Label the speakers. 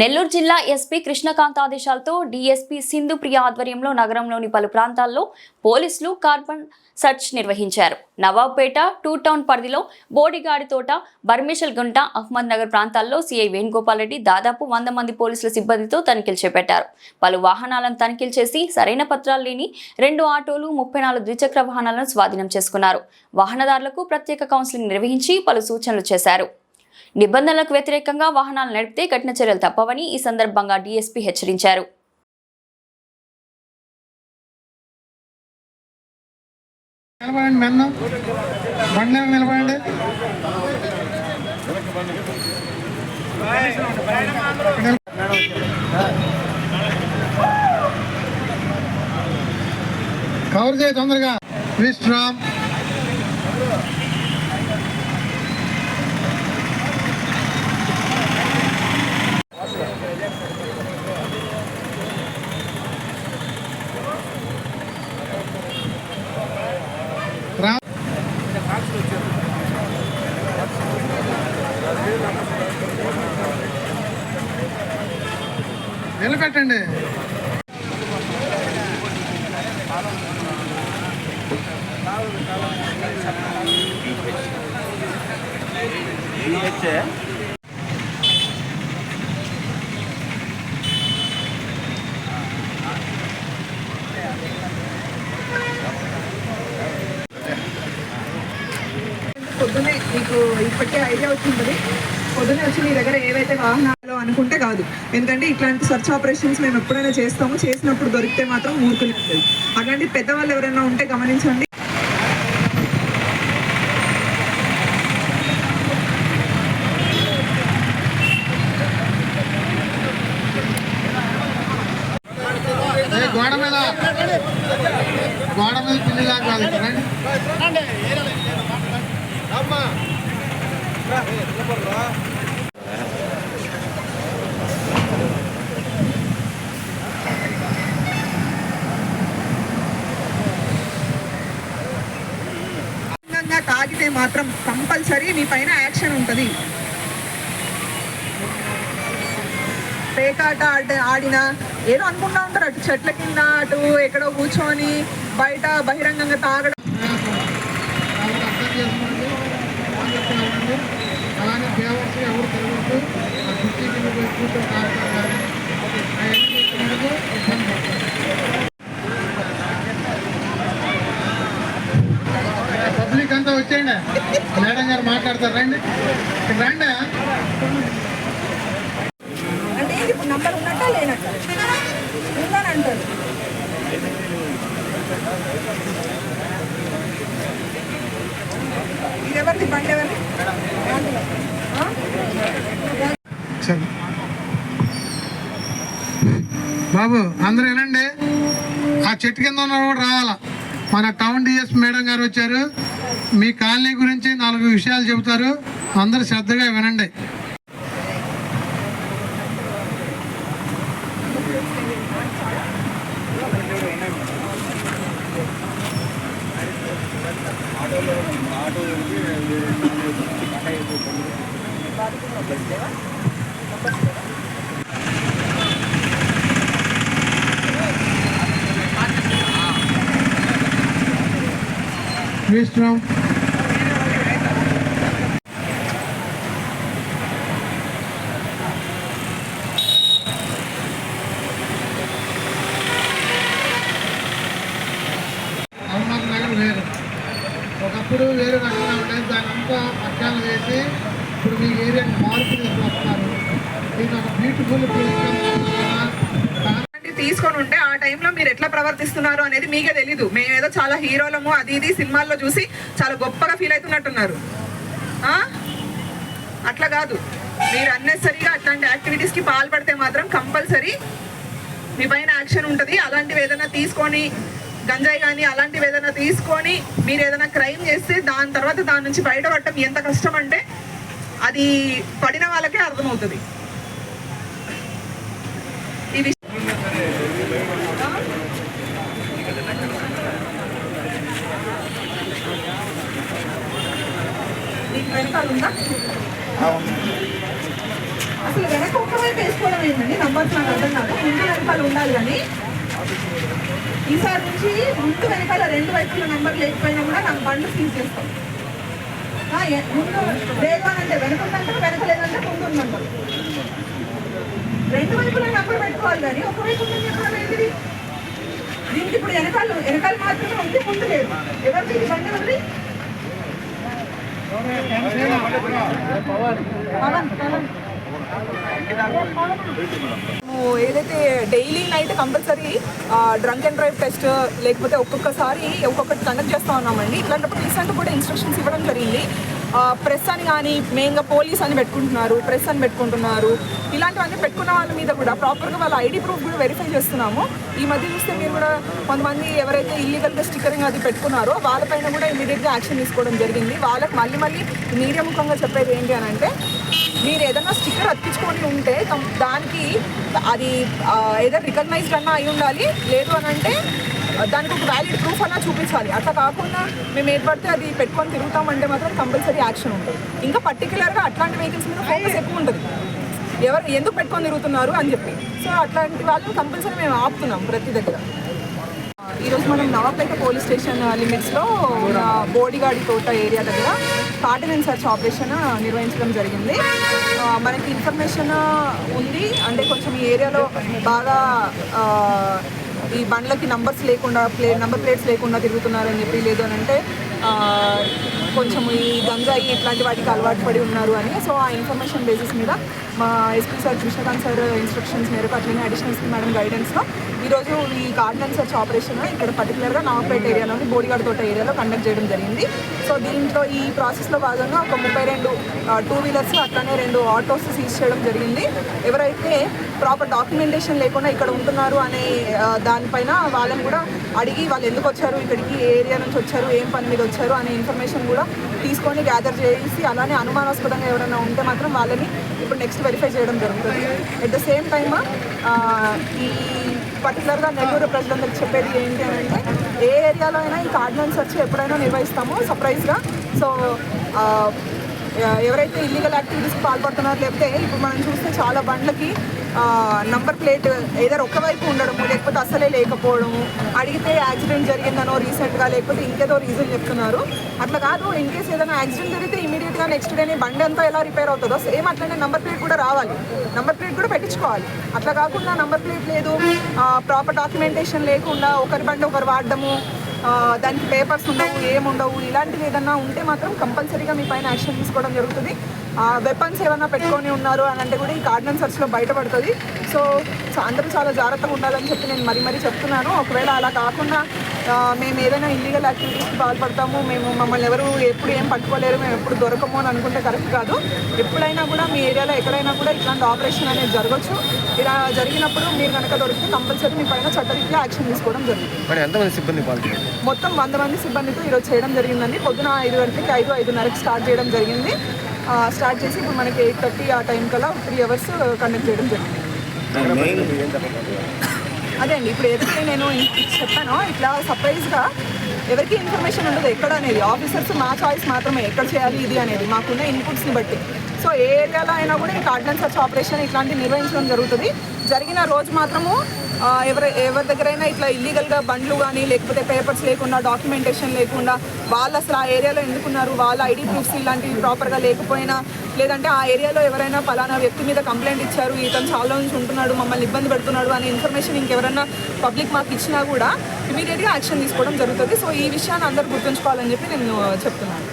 Speaker 1: నెల్లూరు జిల్లా ఎస్పీ కృష్ణకాంత్ ఆదేశాలతో డీఎస్పీ సింధు ప్రియ ఆధ్వర్యంలో నగరంలోని పలు ప్రాంతాల్లో పోలీసులు కార్బన్ సర్చ్ నిర్వహించారు. నవాబ్పేట టూ టౌన్ పరిధిలో బోడిగాడి తోట గుంట అహ్మద్ నగర్ ప్రాంతాల్లో సీఐ వేణుగోపాల్ రెడ్డి దాదాపు వంద మంది పోలీసుల సిబ్బందితో తనిఖీలు చేపట్టారు. పలు వాహనాలను తనిఖీలు చేసి సరైన పత్రాలు లేని రెండు ఆటోలు ముప్పై నాలుగు ద్విచక్ర వాహనాలను స్వాధీనం చేసుకున్నారు. వాహనదారులకు ప్రత్యేక కౌన్సిలింగ్ నిర్వహించి పలు సూచనలు చేశారు. నిబంధనలకు వ్యతిరేకంగా వాహనాలు నడిపితే కఠిన చర్యలు తప్పవని ఈ సందర్భంగా డీఎస్పీ హెచ్చరించారు.
Speaker 2: నిలబడండి మెన్న బండి నిలబడండి. కవర్ చేయ తొందరగా. విశ్రామ్ నిలబెట్టండి
Speaker 3: పొద్దున్నే మీకు ఇప్పటికే ఐడియా వచ్చింది పొద్దున్నే వచ్చి మీ దగ్గర ఏవైతే వాహనాలు అనుకుంటే కాదు ఎందుకంటే ఇట్లాంటి సర్చ్ ఆపరేషన్స్ మేము ఎప్పుడైనా చేస్తాము చేసినప్పుడు దొరికితే మాత్రం ఊరుకునే ఉంటుంది అట్లాంటి పెద్దవాళ్ళు ఎవరైనా ఉంటే గమనించండి
Speaker 2: ఏ గోడ మీద గోడ మీద పిల్లి లాగాలి రండి
Speaker 3: అధికంగా మాత్రం కంపల్సరీ మీ పైన యాక్షన్ ఉంటుంది. పేకాట ఆడ ఆడినా ఏదో అనుకుంటా ఉంటారు అటు చెట్ల కింద అటు ఎక్కడో కూర్చొని బయట బహిరంగంగా తాగడం.
Speaker 2: కాబట్టి అర్థం అలానే దేవర్స్ ఎవరు ఆ కుర్చీ కింద కూర్చొని తాగుతారు ఇబ్బంది పడతారు పబ్లిక్ అంతా వచ్చేయండి. మేడం గారు మాట్లాడతారు. రండి. రండి.
Speaker 3: అంటే ఇది ఇప్పుడు నంబర్ ఉన్నట్ట లేనట్ట? ఉందని అంటారు. ఇది ఎవరిది? బండి ఎవరిది? ఆ?
Speaker 2: సరే. బాబు అందరూ వినండి. ఆ చెట్టు కింద ఉన్న కూడా రావాలా? మన టౌన్ డిఎస్ మేడం గారు వచ్చారు. మీ కాలనీ గురించి నాలుగు విషయాలు చెబుతారు. అందరూ శ్రద్ధగా వినండి. విశ్వం అహ్మద్ నగర్ వేరు ఒకప్పుడు వేరే రకంగా ఉండేది. దాని అంతా పక్కన వేసి ఇప్పుడు మీ ఏరియాకి మార్పు తీసుకొస్తున్నారు. ఇది ఒక బ్యూటిఫుల్
Speaker 3: తీసుకొని ఉంటే ఆ టైంలో మీరు ఎట్లా ప్రవర్తిస్తున్నారు అనేది మీకే తెలీదు. మేమేదో చాలా హీరోలము అది ఇది సినిమాల్లో చూసి చాలా గొప్పగా ఫీల్ అవుతున్నట్టున్నారు. అట్లా కాదు. మీరు అన్నెసరిగా అట్లాంటి యాక్టివిటీస్కి పాల్పడితే మాత్రం కంపల్సరీ మీ పైన యాక్షన్ ఉంటుంది. అలాంటివి ఏదైనా తీసుకొని గంజాయి కానీ అలాంటివి తీసుకొని మీరు ఏదైనా క్రైమ్ చేస్తే దాని తర్వాత దాని నుంచి బయటపడటం ఎంత కష్టం అంటే అది పడిన వాళ్ళకే అర్థమవుతుంది. ఈ ఉందా?
Speaker 4: అసలు వెనక ఒక్క వైపు వేసుకోవడం ఏంటండి? నంబర్స్ నాకు అర్థం కాదు. ముందు వెనకాల ఉండాలి కానీ ఈసారి నుంచి ముందు వెనకాల రెండు వైపుల నంబర్ లేకపోయినా కూడా నాకు బండ్లు సీజ్ చేస్తాం. ముందు లేదు అని అంటే వెనక ఉందంటే వెనక లేదంటే ముందు ఉందంటారు రెండు వైపులా నంబర్ పెట్టుకోవాలి కానీ ఒక వైపు ఉందని చెప్పడం ఏంటిది? దీనికి ఇప్పుడు వెనకాల వెనకాల మాత్రమే ఉంది ముందు లేదు. ఎవరికి ఇది బండి ఉంది? పవన్ పవన్.
Speaker 3: మేము ఏదైతే daily night compulsory drunk and drive test లేకపోతే ఒక్కొక్కసారి ఒక్కొక్కటి కండక్ట్ చేస్తూ ఉన్నామండి. ఇట్లాంటప్పుడు రీసెంట్ కూడా ఇన్స్ట్రక్షన్స్ ఇవ్వడం జరిగింది. ప్రెస్ అని కానీ మెయిన్గా పోలీస్ అని పెట్టుకుంటున్నారు ప్రెస్ అని పెట్టుకుంటున్నారు. ఇలాంటివన్నీ పెట్టుకున్న వాళ్ళ మీద కూడా ప్రాపర్గా వాళ్ళ ఐడి ప్రూఫ్ కూడా వెరిఫై చేస్తున్నాము. ఈ మధ్య చూస్తే మీరు కూడా కొంతమంది ఎవరైతే ఇల్లీగల్గా స్టిక్కరింగ్ అది పెట్టుకున్నారో వాళ్ళపైన కూడా ఇమీడియట్గా యాక్షన్ తీసుకోవడం జరిగింది. వాళ్ళకి మళ్ళీ మళ్ళీ మీడియా ముఖంగా చెప్పేది ఏంటి అని అంటే మీరు ఏదైనా స్టిక్కర్ అతికించుకొని ఉంటే దానికి అది ఏదో రికగ్నైజ్డ్ అన్నా అయి ఉండాలి. లేదు అని అంటే దానికి ఒక వ్యాలిడ్ ప్రూఫ్ అన్నా చూపించాలి. అట్లా కాకుండా మేము ఏది పడితే అది పెట్టుకొని తిరుగుతామంటే మాత్రం కంపల్సరీ యాక్షన్ ఉంటుంది. ఇంకా పర్టికులర్గా అట్లాంటి వెహికల్స్ మీద ఫోకస్ ఎక్కువ ఉంటుంది ఎవరు ఎందుకు పెట్టుకొని తిరుగుతున్నారు అని చెప్పి. సో అట్లాంటి వాళ్ళు కంపల్సరీ మేము ఆపుతున్నాం ప్రతి దగ్గర. ఈరోజు మనం నవాపేట పోలీస్ స్టేషన్ లిమిట్స్లో బోడిగాడి తోట ఏరియా దగ్గర కార్డినెన్స్ సర్చ్ ఆపరేషన్ నిర్వహించడం జరిగింది. మనకి ఇన్ఫర్మేషన్ ఉంది. అంటే కొంచెం ఈ ఏరియాలో బాగా ఈ బండ్లకి నంబర్స్ లేకుండా ప్లే నంబర్ ప్లేట్స్ లేకుండా తిరుగుతున్నారని చెప్పి లేదు అని అంటే కొంచెం ఈ గంజాయి ఇట్లాంటి వాటికి అలవాటు పడి ఉన్నారు అని. సో ఆ ఇన్ఫర్మేషన్ బేసిస్ మీద మా SP sir Krishnakanth sir instructions మేరకు అట్లనే అడిషనల్ ఎస్పీ మేడం గైడెన్స్లో ఈరోజు ఈ గార్డెన్ సర్చ్ ఆపరేషన్ ఇక్కడ పర్టికులర్గా నాగపేట ఏరియాలోని బోడిగాడ తోట ఏరియాలో కండక్ట్ చేయడం జరిగింది. సో దీంట్లో ఈ ప్రాసెస్లో భాగంగా ఒక ముప్పై రెండు టూ వీలర్స్ అట్లానే రెండు ఆటోస్ సీజ్ చేయడం జరిగింది. ఎవరైతే ప్రాపర్ డాక్యుమెంటేషన్ లేకుండా ఇక్కడ ఉంటున్నారు అనే దానిపైన వాళ్ళని కూడా అడిగి వాళ్ళు ఎందుకు వచ్చారు ఇక్కడికి ఏ ఏరియా నుంచి వచ్చారు ఏం పని మీద వచ్చారు అనే ఇన్ఫర్మేషన్ కూడా తీసుకొని గ్యాదర్ చేసి అలానే అనుమానాస్పదంగా ఎవరైనా ఉంటే మాత్రం వాళ్ళని ఇప్పుడు నెక్స్ట్ వెరిఫై చేయడం జరుగుతుంది. ఎట్ ద సేమ్ టైమ్ ఈ పర్టికులర్గా నెల్లూరు ప్రజలందరికీ చెప్పేది ఏంటి అని అంటే ఏ ఏరియాలో అయినా ఈ కార్డినెన్స్ వచ్చి ఎప్పుడైనా నిర్వహిస్తామో సర్ప్రైజ్గా సో ఎవరైతే ఇల్లీగల్ యాక్టివిటీస్కి పాల్పడుతున్నారో లేకపోతే ఇప్పుడు మనం చూస్తే చాలా బండ్లకి నంబర్ ప్లేట్ ఏదో ఒకవైపు ఉండడము లేకపోతే అసలే లేకపోవడము అడిగితే యాక్సిడెంట్ జరిగిందనో రీసెంట్గా లేకపోతే ఇంకేదో రీజన్ చెప్తున్నారు. అట్లా కాదు ఇన్ కేసు ఏదైనా యాక్సిడెంట్ జరిగితే ఇమీడియట్గా నెక్స్ట్ డేనే బండి అంతా ఎలా రిపేర్ అవుతుందో సేమ్ అట్లనే నంబర్ ప్లేట్ కూడా రావాలి. నంబర్ ప్లేట్ కూడా పెట్టించుకోవాలి. అట్లా కాకుండా నంబర్ ప్లేట్ లేదు ప్రాపర్ డాక్యుమెంటేషన్ లేకుండా ఒకరి బండి ఒకరు వాడడము దానికి పేపర్స్ ఉండవు ఏముండవు ఇలాంటివి ఏదన్నా ఉంటే మాత్రం కంపల్సరీగా మీ పైన యాక్షన్ తీసుకోవడం జరుగుతుంది. వెపన్స్ ఏమైనా పెట్టుకొని ఉన్నారు అని అంటే కూడా ఈ కార్డినెన్స్ సర్చ్లో బయటపడుతుంది. సో సో అందరూ చాలా జాగ్రత్తగా ఉండాలని చెప్పి నేను మరీ మరీ చెప్తున్నాను. ఒకవేళ అలా కాకుండా మేము ఏదైనా ఇల్లీగల్ యాక్టివిటీస్కి పాల్పడతాము మేము మమ్మల్ని ఎవరు ఎప్పుడు ఏం పట్టుకోలేరు మేము ఎప్పుడు దొరకము అని అనుకుంటే కరెక్ట్ కాదు. ఎప్పుడైనా కూడా మీ ఏరియాలో ఎక్కడైనా కూడా ఇట్లాంటి ఆపరేషన్ అనేది జరగచ్చు. ఇలా జరిగినప్పుడు మీరు కనుక దొరికితే కంపల్సరీ మీ పైన చట్టరీత్యా యాక్షన్ తీసుకోవడం జరుగుతుంది.
Speaker 5: మరి ఎంతమంది సిబ్బంది
Speaker 3: మొత్తం వంద మంది సిబ్బందితో ఈరోజు చేయడం జరిగిందండి. పొద్దున ఐదు గంటలకి ఐదు ఐదున్నరకి స్టార్ట్ చేయడం జరిగింది. ఆ, స్టార్ట్ చేసి ఇప్పుడు మనకి ఎయిట్ థర్టీ ఆ టైం కల్లా త్రీ అవర్స్ కండక్ట్ చేయడం జరిగింది. అదే అండి ఇప్పుడు ఏదైతే నేను చెప్పాను చెప్పానో ఇట్లా సర్ప్రైజ్గా ఎవరికి ఇన్ఫర్మేషన్ ఉండదు ఎక్కడ అనేది. ఆఫీసర్స్ మా చాయిస్ మాత్రమే ఎక్కడ చేయాలి ఇది అనేది. మాకున్న ఇన్పుట్స్ని బట్టి. సో ఏ ఏరియాలో అయినా కూడా ఈ కార్డినెన్స్ సర్చ్ ఆపరేషన్ ఇట్లాంటివి నిర్వహించడం జరుగుతుంది. జరిగిన రోజు మాత్రము ఎవరి ఎవరి దగ్గరైనా ఇట్లా ఇల్లీగల్గా బండ్లు కానీ లేకపోతే పేపర్స్ లేకుండా డాక్యుమెంటేషన్ లేకుండా వాళ్ళు అసలు ఆ ఏరియాలో ఎందుకున్నారు? వాళ్ళ ఐడి ప్రూఫ్స్ ఇలాంటివి ప్రాపర్గా లేకపోయినా లేదంటే ఆ ఏరియాలో ఎవరైనా ఫలానా వ్యక్తి మీద కంప్లైంట్ ఇచ్చారు ఇతను చాలా నుంచి ఉంటున్నాడు మమ్మల్ని ఇబ్బంది పెడుతున్నాడు అనే ఇన్ఫర్మేషన్ ఇంకెవరైనా పబ్లిక్ మాకు ఇచ్చినా కూడా ఇమీడియట్గా యాక్షన్ తీసుకోవడం జరుగుతుంది. సో ఈ విషయాన్ని అందరూ గుర్తుంచుకోవాలని చెప్పి నేను చెప్తున్నాను.